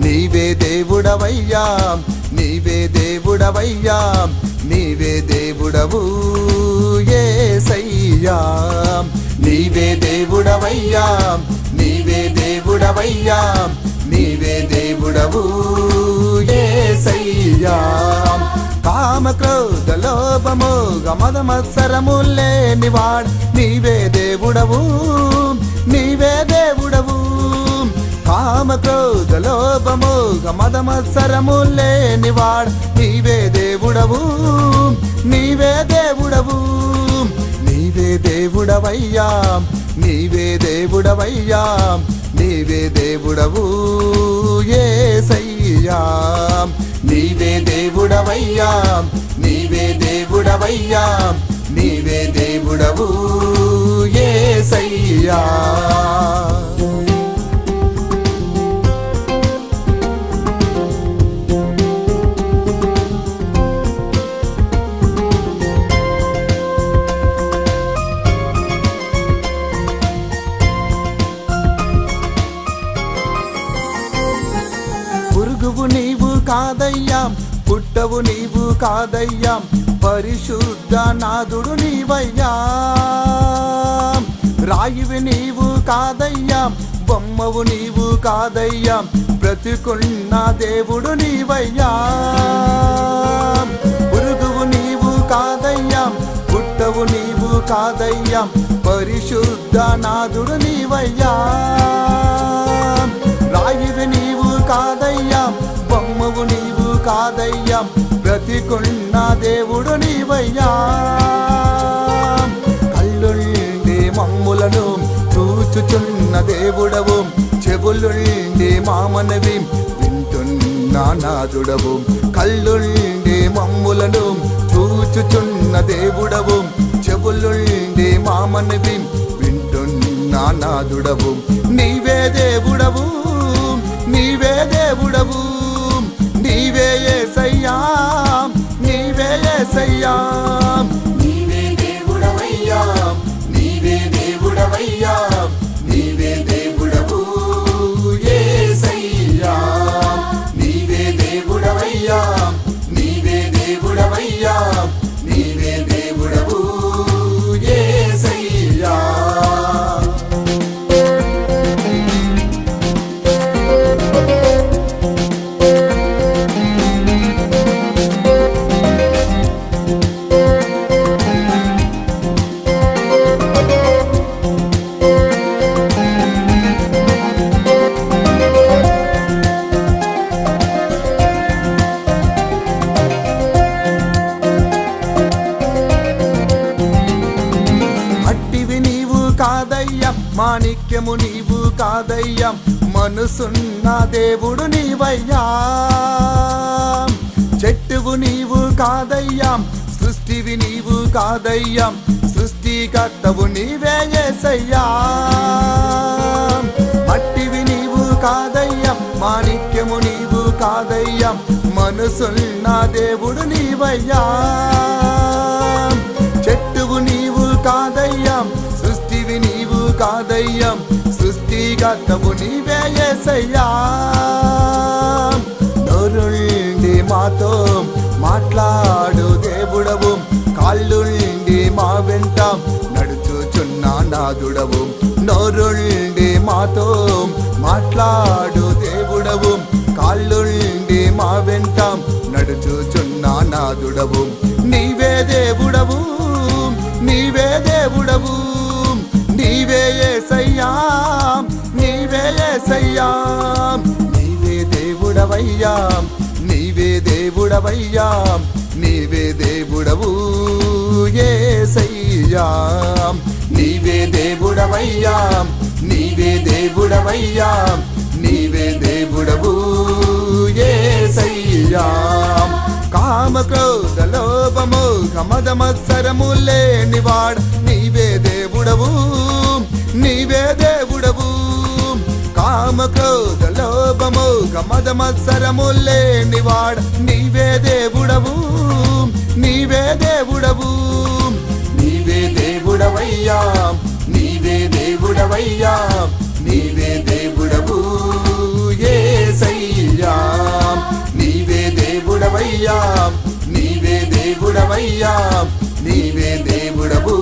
నీవే దేవుడవయ్యా. నీవే దేవుడవయ్యా నీవే దేవుడవు ఏసయ్యా. నీవే దేవుడవయ్యా నీవే దేవుడవయ్యా నీవే దేవుడవు ఏసయ్యా. కామక్రోధ లోపము గమద మత్సరము లేనివాడ్ నీవే దేవుడవు నీవే దేవుడవు కామ క్రోధ లోభము గమద మత్సరము లేనివాడ్ నీవే దేవుడవు నీవే దేవుడవు నీవే దేవుడవయ్యా. నీవే దేవుడవయ్యా నీవే దేవుడవు ఏసయ్యా. నీవే దేవుడవయ్యా నీవే దేవుడవయ్యా. నీవే దేవుడవు ఏసయ్యా. కాదయ్యాం. పుట్టవు నీవు కాదయ్యాం. పరిశుద్ధ నాదుడు నీవయ్యా. రాయివి నీవు కాదయ్యా. బొమ్మవు నీవు కాదయ్యాం. బ్రతికున్న దేవుడు నీవయ్యా. పురుగువు నీవు కాదయ్యా. పుట్టవు నీవు కాదయ్యాం. పరిశుద్ధ నాదుడు నీవయ్యా. రాయివి నీవు కాదయ్యా. దయ్యం బ్రతికున్న దేవుడు నీవయ్యా. కళ్ళుండి మమ్ములను చూచుచున్న దేవుడవు చెవులుండి మామనవి వింటున్న నాదుడవు. కళ్ళుండి మమ్ములను చూచుచున్న దేవుడవు చెవులుండి మామనవి వింటున్న నాదుడవు. నీవే దేవుడవు నీవే దేవుడవు. ఏసయ్యా నీవే ఏసయ్యా మాణిక్యము నీవు కాదయ్యా. మనసున్న దేవుడు నీవయ్యా. చెట్టువు నీవు కాదయ్యా. సృష్టివి నీవు కాదయ్యా. సృష్టికర్తవు నీవే యేసయ్యా మట్టివి నీవు కాదయ్యా. మాణిక్యము నీవు కాదయ్యా. మనసున్న దేవుడు నీవయ్యా. చెట్టువు నీవు కాదయ్యా. సృష్టివి నీవు కాదయ్యా. సృష్టికర్తవు నీవే యేసయ్యా నోరుండి మాతో మాట్లాడు దేవుడవు. కాళ్ళుండి మా వెంట నడుచుచున్న నాదుడవు నోరుండి మాతో మాట్లాడు దేవుడవు. కాళ్ళుండి మా వెంట నడుచుచున్న నాదుడవు నీవే దేవుడవు నీవే దేవుడవు. ఏసయ్యా నీవే దేవుడవయ్యా. నీవే దేవుడవయ్యా. నీవే దేవుడవు ఏసయ్యా. నీవే దేవుడవయ్యా. నీవే దేవుడవయ్యా. నీవే దేవుడవు ఏసయ్యా. కామ క్రోధ లోభము కమద మత్సరము లేనివాడు నీవే దేవుడవు కామ క్రోధ లోభము గమద మత్సరము లేనివాడ నీవే దేవుడవు నీవే దేవుడవు. నీవే దేవుడవయ్యా నీవే దేవుడవయ్యా నీవే దేవుడవు. యేసయ్యా నీవే దేవుడవయ్యా నీవే దేవుడవయ్యా నీవే దేవుడవు.